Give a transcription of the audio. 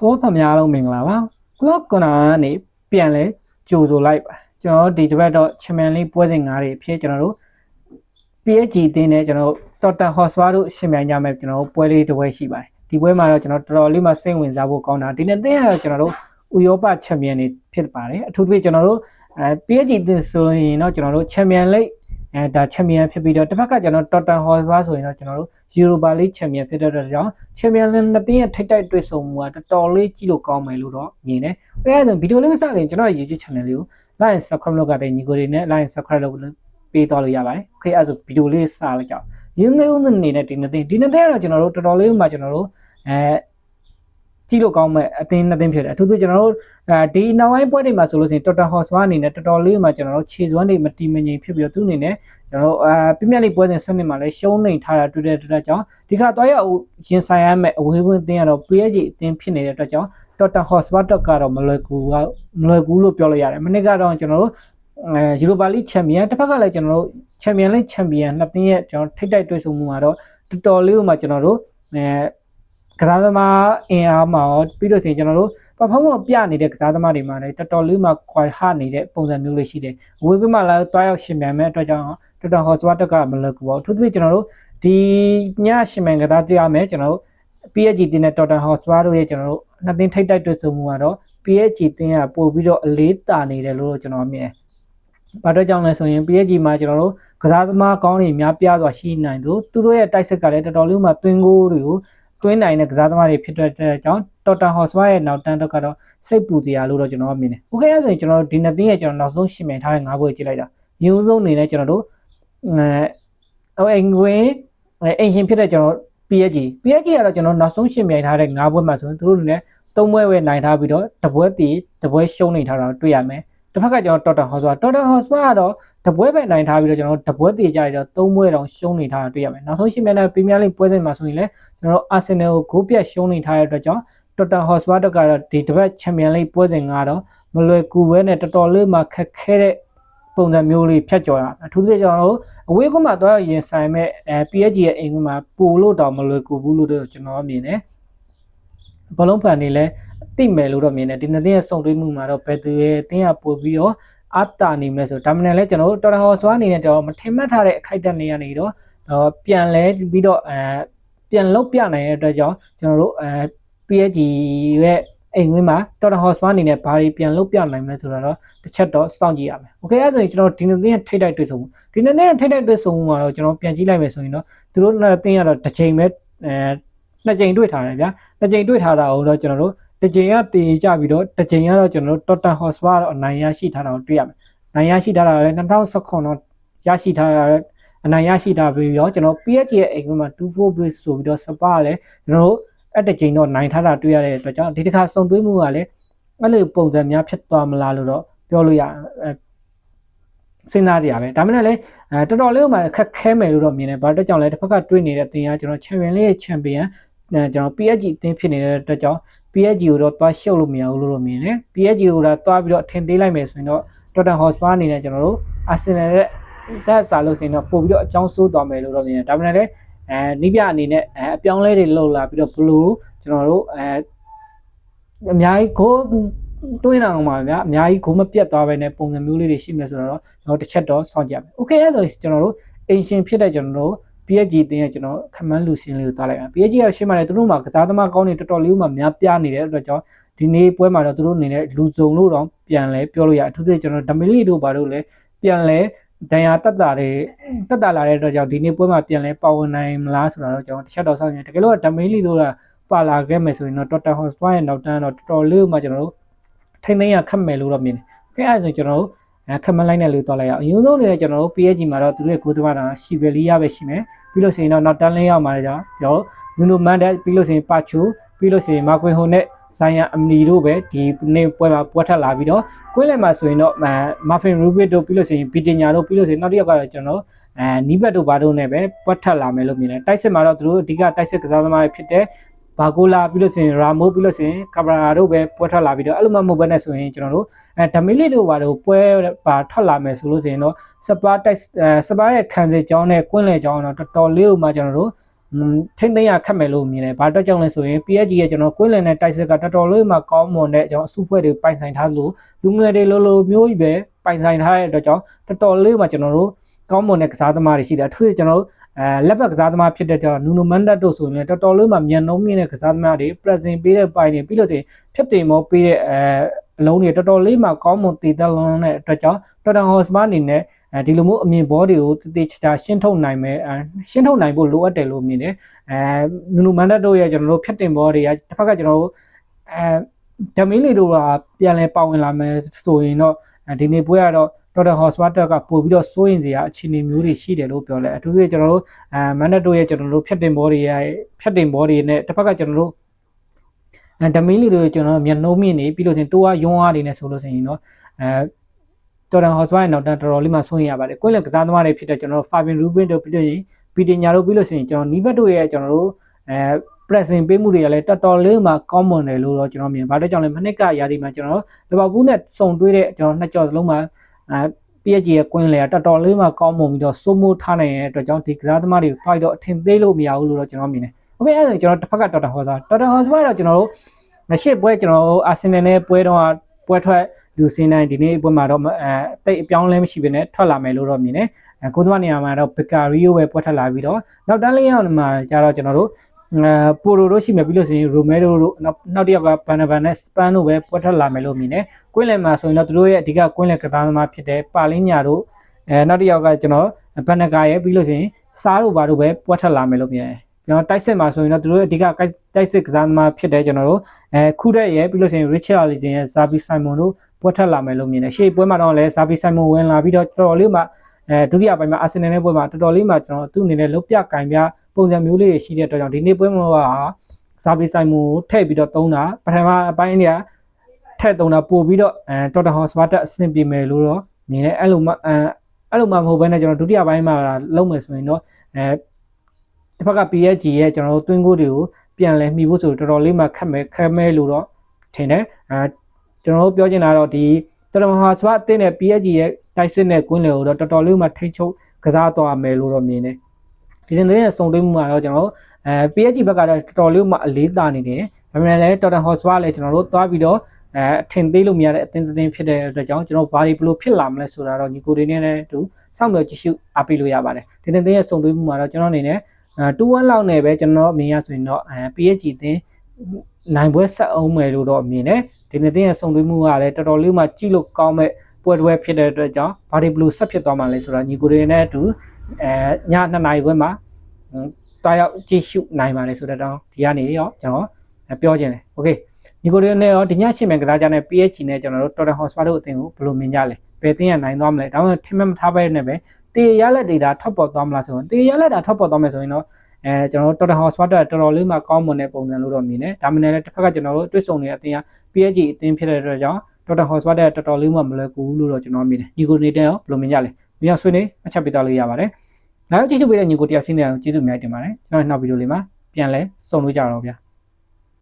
ဘောဖများလုံးမင်္ဂလာပါကလော့ကွန်နာကနေပြန်လဲကြိုဆိုလိုက်ပါကျွန်တော်ဒီတစ်ပတ်တော့ချမန်လေးပွဲစဉ်၅တွေဖြစ်ကျွန်တော်တို့ PSG တင်းနဲ့ကျွန်တော်တို့ Tottenham Hotspur တို့ရှင်မြန်ကြမယ်ကျွန်တော်တို့ပွဲလေးတစ်ပွဲရှိပါတယ်ဒီပွဲမှာတော့ကျွန်တော်တော်တော်လေးမှစိတ်ဝင်စားဖို့ကောင်းတာဒီနေ့တင်းရတော့ကျွန်တော်တို့ဥရောပချန်ပီယံတွေဖြစ်ပါတယ်အထူးသဖြင့်ကျွန်တော်တို့အဲ PSG တင်းဆိုရင်တော့ကျွန်တော်တို့ချန်ပီယံလိ အဲဒါချန်ပီယံဖြစ်ပြီးတော့တစ်ဖက်ကကျွန်တော် Tottenham Hotspur ဆိုရင်တော့ကျွန်တော်တို့ Europa League ချန်ပီယံဖြစ်တဲ့အတွက်ကြောင့်ချန်ပီယံလိနှစ်တင်းရဲ့ထိပ်တိုက်တွေ့ဆုံမှုကတော်တော်လေးကြည့်လို့ကောင်းမယ်လို့တော့မြင်တယ်။အဲဒါဆိုဗီဒီယိုလေးမစခင်ကျွန်တော်ရဲ့ YouTube channel လေးကို like and subscribe လုပ်ကြတဲ့ညီကိုတွေနဲ့ like and subscribe လုပ်ပေးသွားလို့ရပါတယ်။ Okay အဲဒါဆိုဗီဒီယိုလေးစလိုက်ကြအောင်။ရင်းနှီးဦးအနေနဲ့ဒီနှစ်တင်းဒီနှစ်တင်းကတော့ကျွန်တော်တို့တော်တော်လေးမှကျွန်တော်တို့အဲ ကြည့်လို့ကောင်းမဲ့အသင်းနှစ်သင်းဖြစ်တယ်အထူးသဖြင့်ကျွန်တော်တို့အဲဒီနောက်ပိုင်းပွဲတွေမှာဆိုလို့ရှိရင် Tottenham Hotspur အနေနဲ့တော်တော်လေးမှကျွန်တော်တို့ခြေစွမ်းတွေမတီမငြိမ်ဖြစ်ပြီးတော့သူ့အနေနဲ့ကျွန်တော်တို့အာပြည့်မြတ်လေးပွဲစဉ်စနစ်မှာလည်းရှုံးနေထားတာတွေ့တဲ့အတွက်ကြောင့်ဒီခါတော့ရရင်ဆိုင်ရမယ့်အဝေးဝင်းအသင်းကတော့ PSG အသင်းဖြစ်နေတဲ့အတွက်ကြောင့် Tottenham Hotspur တက်ကတော့မလွယ်ကူကမလွယ်ကူလို့ပြောလို့ရတယ်မနေ့ကတော့ကျွန်တော်တို့အဲယူရိုပါလိချန်ပီယံတစ်ဖက်ကလည်းကျွန်တော်တို့ချန်ပီယံလိချန်ပီယံနှစ်သင်းရဲ့ကျွန်တော်ထိပ်တိုက်တွေ့ဆုံမှုမှာတော့တော်တော်လေးမှကျွန်တော်တို့အဲ ကစားသမားအင်အားမှာရောပြီးတော့ဆိုရင်ကျွန်တော်တို့ပဖုံးမပြနေတဲ့ကစားသမားတွေမှာလည်းတော်တော်လေးမှခွာဟနေတဲ့ပုံစံမျိုးလေးရှိတယ်။ဝေးကွင်းမှာလည်းတွားရောက်ရှင်မြန်မဲ့အတွက်ကြောင့်တော်တော်ဟော့စဝတ်တက်ကမလွယ်ကူပါဘူး။အထူးသဖြင့်ကျွန်တော်တို့ဒီညရှင်မြန်ကစားတွေ့ရမယ်ကျွန်တော်တို့ PSG တင်းနဲ့ Tottenham Hotspur တို့ရဲ့ကျွန်တော်တို့နှစ်သင်းထိပ်တိုက်တွေ့ဆုံမှုကတော့ PSG တင်းကပို့ပြီးတော့အလေးတာနေတယ်လို့ကျွန်တော်မြင်တယ်။ဘာတော့ကြောင့်လဲဆိုရင် PSG မှာကျွန်တော်တို့ကစားသမားကောင်းတွေများပြားစွာရှိနိုင်သူသူတို့ရဲ့တိုက်ဆက်ကလည်းတော်တော်လေးမှတွင်းကိုတွေကို တွင်းနိုင်တဲ့ကစားသမားတွေဖြစ်တဲ့အကြောင်း Tottenham Hotspur ရဲ့နောက်တန်းတော့ကတော့စိတ်ပူစရာလို့တော့ကျွန်တော်မြင်တယ်။ Okay အဲ့ဆိုရင်ကျွန်တော်တို့ဒီနှစ်သင်းရဲ့ကျွန်တော်နောက်ဆုံးရှင်မြန်ထားတဲ့၅ဘွဲကြည့်လိုက်တာ။ရုံးဆုံးအနေနဲ့ကျွန်တော်တို့အဲအင်္ဂွေအင်ရှင်ဖြစ်တဲ့ကျွန်တော် PSG PSG ကတော့ကျွန်တော်နောက်ဆုံးရှင်မြိုင်ထားတဲ့၅ဘွဲ့မှာဆိုရင်သူတို့အနေနဲ့၃ဘွဲ့ပဲနိုင်ထားပြီးတော့တပွဲတည်တပွဲရှုံးနေထားတာတွေ့ရမယ် တစ်ဖက်ကကျွန်တော် Tottenham Hotspur Tottenham Hotspur ကတော့တပွဲပဲနိုင်ထားပြီးတော့ကျွန်တော်တပွဲတည်ကြရတော့၃ဘွဲ့တောင်ရှုံးနေထားတာတွေ့ရမယ်နောက်ဆုံးရှင်မြိုင်တဲ့ Premier League ပွဲစဉ်မှာဆိုရင်လည်းကျွန်တော် Arsenal ကိုဂိုးပြတ်ရှုံးနေထားတဲ့အတွက်ကြောင့် Tottenham Hotspur တော့ကတော့ဒီတစ်ပတ် Champions League ပွဲစဉ်ကတော့မလွယ်ကူပဲနဲ့တော်တော်လေးမှခက်ခဲတဲ့ပုံစံမျိုးလေးဖြတ်ကျော်ရအထူးသဖြင့်ကျွန်တော်တို့အဝေးကွန်းမှာတော့ရင်ဆိုင်မဲ့အဲ PSG ရဲ့အိမ်ကွန်းမှာပို့လို့တော့မလွယ်ကူဘူးလို့တော့ကျွန်တော်မြင်တယ် ဘလုံးဖန်နေလဲတိမယ်လို့တော့မြင်တယ်ဒီနှစ်သင်းရဲ့စုံတွဲမှုမှာတော့ဘယ်သူရဲ့တင်းကပို့ပြီးတော့အတာနေမလဲဆိုဒါမှမဟုတ်လဲကျွန်တော်တို့တော်တော်ဟောဆွားအနေနဲ့တော့မထင်မှတ်ထားတဲ့အခိုက်အတန့်နေရနေတော့ပြန်လဲပြီးတော့အဲပြန်လုတ်ပြနိုင်တဲ့အတွက်ကြောင့်ကျွန်တော်တို့အဲ PSG ရဲ့အိမ်ဝင်းမှာ Tottenham Hotspur အနေနဲ့ဘာတွေပြန်လုပ်ပြနိုင်မလဲဆိုတော့တစ်ချက်တော့စောင့်ကြည့်ရမယ်။ Okay အဲဆိုရင်ကျွန်တော်ဒီနေ့သင်းထိတ်တိုက်တွေ့ဆုံမှုဒီနေ့သင်းထိတ်တိုက်တွေ့ဆုံမှုမှာတော့ကျွန်တော်ပြန်ကြည့်လိုက်မယ်ဆိုရင်တော့သူတို့နှစ်သင်းကတော့တစ်ချိန်ပဲအဲ နှစ်ချိန်တွေ့ထားတယ်ဗျာ။နှစ်ချိန်တွေ့ထားတာကိုတော့ကျွန်တော်တို့တစ်ချိန်ကတည်ကြပြီးတော့တစ်ချိန်ကတော့ကျွန်တော်တို့ Tottenham Hotspur တော့အနိုင်ရရှိထားတာကိုတွေ့ရမယ်။နိုင်ရရှိထားတာလည်း2019တော့ရရှိထားတာအနိုင်ရရှိထားပြီးတော့ကျွန်တော် PSG ရဲ့အိမ်ကမှာ2-4 base ဆိုပြီးတော့စပါလည်းကျွန်တော်တို့အဲ့တကြိမ်တော့နိုင်ထားတာတွေ့ရတဲ့အတွက်ကြောင့်ဒီတစ်ခါစုံသွေးမှုကလည်းအဲ့လိုပုံစံများဖြစ်သွားမလားလို့တော့ပြောလို့ရစဉ်းစားကြရပဲဒါမှမဟုတ်လည်းအဲတော်တော်လေးမှခက်ခဲမယ်လို့တော့မြင်တယ်ဘာလို့ကြောင့်လဲတစ်ဖက်ကတွေးနေတဲ့တင်ကကျွန်တော်ချန်ပီယံလေးရဲ့ချ န်ပီယံကျွန်တော် PSG အသင်းဖြစ်နေတဲ့အတွက်ကြောင့် PSG ကိုတော့သွားရှုပ်လို့မရဘူးလို့တော့မြင်တယ် PSG ကိုတော့သွားပြီးတော့ထင်သေးလိုက်မယ်ဆိုရင်တော့ Tottenham Hotspur အနေနဲ့ကျွန်တော်တို့ Arsenal ရဲ့တက်စားလို့ဆိုရင်တော့ပို့ပြီးတော့အကြောင်းဆိုးသွားမယ်လို့တော့မြင်တယ်ဒါမှမဟုတ်လည်းအဲနိပြအနေနဲ့အဲအပြောင်းလဲတွေလုပ်လာပြီးတော့ဘလို့ကျွန်တော်တို့အဲအများကြီးကိုတွေးနေအောင်ပါဗျာအများကြီးကိုမပြတ်သွားပဲနဲ့ပုံစံမျိုးလေးတွေရှိမယ်ဆိုတော့တော့တစ်ချက်တော့စောင့်ကြမယ်โอเคအဲဆိုကျွန်တော်တို့အင်ရှင်ဖြစ်တဲ့ကျွန်တော်တို့ PSG တင်းရဲ့ကျွန်တော်ခမန်းလူစင်းလေးကိုတားလိုက်အောင် PSG ကရှင်းပါတယ်သူတို့မှာကစားသမားကောင်းနေတော်တော်လေးမှများပြားနေတဲ့အတွက်ကြောင့်ဒီနေ့ပွဲမှာတော့သူတို့အနေနဲ့လူစုံလို့တော့ပြန်လဲပြောလို့ရအထူးသဖြင့်ကျွန်တော်ဒမီလီတို့ဘာလို့လဲပြန်လဲဒဏ်ရာတက်တာတွေတက်တာလာတဲ့အတွက်ကြောင့်ဒီနေ့ပွဲမှာပြန်လဲပါဝင်နိုင်မလားဆိုတာတော့ကျွန်တော်တစ်ချက်တော့စောင့်နေတကယ်လို့ဒမီလီတို့ကပါလာခဲ့မယ်ဆိုရင်တော့ Tottenham Hotspur ရဲ့နောက်တန်းတော့တော်တော်လေးမှကျွန်တော်တို့ထိမ့်သိမ်းရခတ်မယ်လို့တော့မြင်တယ်။ခဲအဲ့ဒါဆိုကျွန်တော်တို့ ခမလိုက်နဲ့လို့တွားလိုက်ရအောင်။အရင်ဆုံးနေကျွန်တော်တို့ PSG မှာတော့သူတို့ရဲ့ကိုယ်သမားတာရှီဘယ်လီယာပဲရှိမယ်။ပြီးလို့ဆိုရင်တော့နောက်တန်းလင်းရောက်မှာကြာကျွန်တော်နူနိုမန်ဒက်ပြီးလို့ဆိုရင်ပါချူပြီးလို့ဆိုရင်မာကွင်ဟိုနဲ့ဆိုင်ရအမနီတို့ပဲဒီနေ့ပွဲမှာပွဲထက်လာပြီးတော့ကွင်းလယ်မှာဆိုရင်တော့မာဖင်ရူဘစ်တို့ပြီးလို့ဆိုရင်ပီတင်ညာတို့ပြီးလို့ဆိုရင်နောက်တစ်ယောက်ကတော့ကျွန်တော်အဲနီးဘက်တို့ဘာတို့နဲ့ပဲပွဲထက်လာမယ်လို့မြင်တယ်တိုက်စစ်မှာတော့သူတို့အဓိကတိုက်စစ်ကစားသမားတွေဖြစ်တဲ့ ဘာကိုလာပြီးလို့ဆိုရင်ရာမိုးပြီးလို့ဆိုရင်ကာဗရာတို့ပဲပွဲထွက်လာပြီးတော့အဲ့လိုမှမဟုတ်ဘဲနဲ့ဆိုရင်ကျွန်တော်တို့အဲဒမီလီတို့ဘာတို့ပွဲပါထွက်လာမယ်ဆိုလို့ဆိုရင်တော့စပါတိုက်စပါရဲ့ခံစစ်ကြောင်းနဲ့ကွင်းလေကြောင်းတော့တော်တော်လေးကိုမှကျွန်တော်တို့ထိမ့်သိမ်းရခတ်မယ်လို့မြင်တယ်။ဘာအတွက်ကြောင့်လဲဆိုရင် PSG ရဲ့ကျွန်တော်ကွင်းလင်နဲ့တိုက်စစ်ကတော်တော်လေးမှကောင်းမွန်တဲ့ကျွန်တော်အစုဖွဲ့တွေပိုင်ဆိုင်ထားလို့လူငယ်တွေလိုလိုမျိုးကြီးပဲပိုင်ဆိုင်ထားတဲ့အတွက်ကြောင့်တော်တော်လေးမှကျွန်တော်တို့ကောင်းမွန်တဲ့ကစားသမားတွေရှိတယ်။အထူးသဖြင့်ကျွန်တော်တို့ အဲလက်ဘက်ကစားသမားဖြစ်တဲ့ကြောင့်နူနိုမန်ဒတ်တို့ဆိုရင်လည်းတော်တော်လေးမှမြန်နှုံးမြင့်တဲ့ကစားသမားတွေ present ပေးတဲ့ပိုင်တွေပြီးလို့ချင်းဖြတ်တင်မောပေးတဲ့အဲအလုံးတွေတော်တော်လေးမှကောင်းမွန်တည်သက်လွန်တဲ့အတွက်ကြောင့်တော်တန်ဟော့စပါအနေနဲ့အဲဒီလိုမျိုးအမြင်ဘောတွေကိုတည်တည်ချာချာရှင်းထုတ်နိုင်မယ်အဲရှင်းထုတ်နိုင်ဖို့လိုအပ်တယ်လို့မြင်တယ်အဲနူနူမန်ဒတ်တို့ရဲ့ကျွန်တော်တို့ဖြတ်တင်ဘောတွေကတစ်ဖက်ကကျွန်တော်တို့အဲဒမင်းလီတို့ကပြန်လဲပါဝင်လာမယ်ဆိုရင်တော့ဒီနေ့ပွဲကတော့ တော်တော်ဟော့စပါတက်ကပို့ပြီးတော့စိုးရင်စရာအခြေအနေမျိုးတွေရှိတယ်လို့ပြောလဲအထူးသဖြင့်ကျွန်တော်တို့အဲမန်ဒတ်တို့ရဲ့ကျွန်တော်တို့ဖြတ်တင်ဘောတွေရဲ့ဖြတ်တင်ဘောတွေနဲ့တစ်ဖက်ကကျွန်တော်တို့အဲဒမင်းလီတို့ကျွန်တော်မျက်နှုံးမြင့်နေပြီးလို့ချင်းတိုးအားယွန်းအားတွေနဲ့ဆိုလို့ရှိရင်တော့အဲတော်တန်ဟော့စပါရဲ့နောက်တန်းတော်တော်လေးမှစိုးရင်ရပါတယ်။ကိုယ်လည်းကစားသမားတွေဖြစ်တဲ့ကျွန်တော်တို့ဖာဘင်ရူဘင်တို့ပြီးလို့ရင်ပီတင်ညာတို့ပြီးလို့ရှိရင်ကျွန်တော်နီးဘက်တို့ရဲ့ကျွန်တော်တို့အဲ pressing ပေးမှုတွေကလည်းတော်တော်လေးမှကောင်းမွန်တယ်လို့တော့ကျွန်တော်မြင်။ဘာလို့ကြောင့်လဲမနှစ်ကရာသီမှာကျွန်တော်လီဗာပူးနဲ့စုံတွဲတဲ့ကျွန်တော်နှစ်ကြော်စလုံးမှာ အဲ PSG ရဲ့ကွင်းလေကတော်တော်လေးမှကောင်းမွန်ပြီးတော့စိုးမိုးထားနိုင်တဲ့အတွက်ကြောင့်ဒီကစားသမားတွေကိုဖိုက်တော့အထင်သေးလို့မရဘူးလို့တော့ကျွန်တော်မြင်တယ်။ Okay အဲ့ဒါဆိုကျွန်တော်တစ်ဖက်ကတော်တော်ဟောသားတော်တော်ဟောသားတော့ကျွန်တော်တို့မရှိပွဲကျွန်တော်တို့အာဆင်နယ်နဲ့ပွဲတော့ပွဲထွက်လူစင်းတိုင်းဒီနေ့ပွဲမှာတော့အဲတိတ်အပြောင်းလဲမရှိဘဲနဲ့ထွက်လာမယ်လို့တော့မြင်တယ်။အဲကိုသမနေရာမှာတော့ဘကာရီယိုပဲပွဲထွက်လာပြီးတော့နောက်တန်းလေးရောက်မှာကျတော့ကျွန်တော်တို့အဲ ပိုရိုတို့ရှိမယ်ပြီးလို့ဆိုရင်ရိုမဲဒိုတို့နောက်နောက်တစ်ယောက်ကဘန်နဗန်နဲ့စပန်တို့ပဲပွဲထွက်လာမယ်လို့မြင်တယ်။ကွင်းလယ်မှာဆိုရင်တော့သူတို့ရဲ့အဓိကကွင်းလယ်ကစားသမားဖြစ်တဲ့ပါလင်းညာတို့အဲနောက်တစ်ယောက်ကကျွန်တော်ဘန်နဂါရဲ့ပြီးလို့ဆိုရင်စားတို့ဘာတို့ပဲပွဲထွက်လာမယ်လို့မြင်တယ်။ကျွန်တော်တိုက်စစ်မှာဆိုရင်တော့သူတို့အဓိကတိုက်စစ်ကစားသမားဖြစ်တဲ့ကျွန်တော်တို့အဲခုရက်ရဲ့ပြီးလို့ဆိုရင် Richard Allison ရဲ့ Zabi Simon တို့ပွဲထွက်လာမယ်လို့မြင်တယ်ရှေ့ပွဲမှာတော့လည်း Zabi Simon ဝင်လာပြီးတော့တော်တော်လေးမှအဲဒုတိယပိုင်းမှာ Arsenal နဲ့ပွဲမှာတော်တော်လေးမှကျွန်တော်သူ့အနေနဲ့လုတ်ပြကင်ပြ ပုံစံမျိုးလေးတွေရှိတဲ့အတွက်ကြောင့်ဒီနေ့ပွဲမှာက Zabi Simon ကိုထည့်ပြီးတော့သုံးတာပထမအပိုင်းတွေကထည့်သုံးတာပို့ပြီးတော့အဲ Tottenham Hotspur တက်အဆင်ပြေမယ်လို့တော့မြင်တယ်အဲ့လိုမှအဲအဲ့လိုမှမဟုတ်ဘဲနဲ့ကျွန်တော်ဒုတိယပိုင်းမှာလုံးမယ်ဆိုရင်တော့အဲတစ်ဖက်က PSG ရဲ့ကျွန်တော်တို့တွင်းကိုတွေကိုပြန်လဲမှီဖို့ဆိုတော်တော်လေးမှခက်မယ်ခက်မဲလို့တော့ထင်တယ်အဲကျွန်တော်တို့ပြောချင်တာတော့ဒီတော်တော်ဟာစပါအသင်းနဲ့ PSG ရဲ့တိုက်စစ်နဲ့ကွင်းလေကိုတော့တော်တော်လေးမှထိချုပ်ကစားသွားမယ်လို့တော့မြင်တယ် ဒီတင်တဲ့စုံတွဲမှုမှာတော့ကျွန်တော်တို့အဲ PSG ဘက်ကတော့တော်တော်လေးမှအလေးတာနေတယ်ဒါပေမဲ့လည်း Tottenham Hotspur လည်းကျွန်တော်တို့သွားပြီးတော့အဲအထင်သေးလို့မရတဲ့အသင်းတစ်သင်းဖြစ်တဲ့အတွက်ကြောင့်ကျွန်တော်ဘာတွေဘလို့ဖြစ်လာမလဲဆိုတာတော့ညီကိုတွေနဲ့လည်းအတူစောင့်မျှော်ကြည့်ရှုအားပေးလို့ရပါတယ်ဒီတင်တဲ့စုံတွဲမှုမှာတော့ကျွန်တော်အနေနဲ့အဲ2-1လောက်နဲ့ပဲကျွန်တော်အမြင်ရဆိုရင်တော့အဲ PSG အသင်းနိုင်ပွဲဆက်အောင်မယ်လို့တော့မြင်တယ်ဒီနေ့တင်းရဲ့စုံသွင်းမှုကလည်းတော်တော်လေးမှကြည့်လို့ကောင်းမဲ့ပွဲတွဲဖြစ်တဲ့အတွက်ကြောင့်ဘာဒီဘလူးဆက်ဖြစ်သွားမှလဲဆိုတာညီကိုတွေနဲ့အတူ အဲည2နာရီခွဲမှာတာရောက်ကြည့်ရှုနိုင်ပါလေဆိုတော့ဒီကနေရောကျွန်တော်ပြောချင်တယ်โอเคညီကိုတွေနဲ့ရောဒီညရှင်းမယ်ကစားကြတဲ့ PH နဲ့ကျွန်တော်တို့ Tottenham Hotspur တို့အသင်းကိုဘယ်လိုမြင်ကြလဲဘယ်တင်းရနိုင်သွားမလဲဒါမှမဟုတ်ထင်မှမထားပဲနဲ့ပဲတေရလက်ဒေတာထွက်ပေါ်သွားမလားဆိုရင်တေရလက်တာထွက်ပေါ်သွားမယ်ဆိုရင်တော့အဲကျွန်တော်တို့ Tottenham Hotspur တော်တော်လေးမှကောင်းမွန်တဲ့ပုံစံလို့တော့မြင်တယ်ဒါမှမဟုတ်လည်းတစ်ဖက်ကကျွန်တော်တို့တွေ့ဆုံနေတဲ့အသင်းက PSG အသင်းဖြစ်တဲ့အတွက်ကြောင့် Tottenham Hotspur တော်တော်လေးမှမလွယ်ကူဘူးလို့တော့ကျွန်တော်မြင်တယ်ညီကိုနေတဲ့ရောဘယ်လိုမြင်ကြလဲ မြန်ဆွေးနေအချက်ပေးတော့လို့ရပါတယ်နောက်ကြည့်ရှုပေးတဲ့ညီကိုတယောက်ချင်းတဲ့ကျေးဇူးအများကြီးတင်ပါတယ်ကျွန်တော်နောက်ဗီဒီယိုလေးမှာပြန်လဲဆုံလို့ကြတော့ဗျာ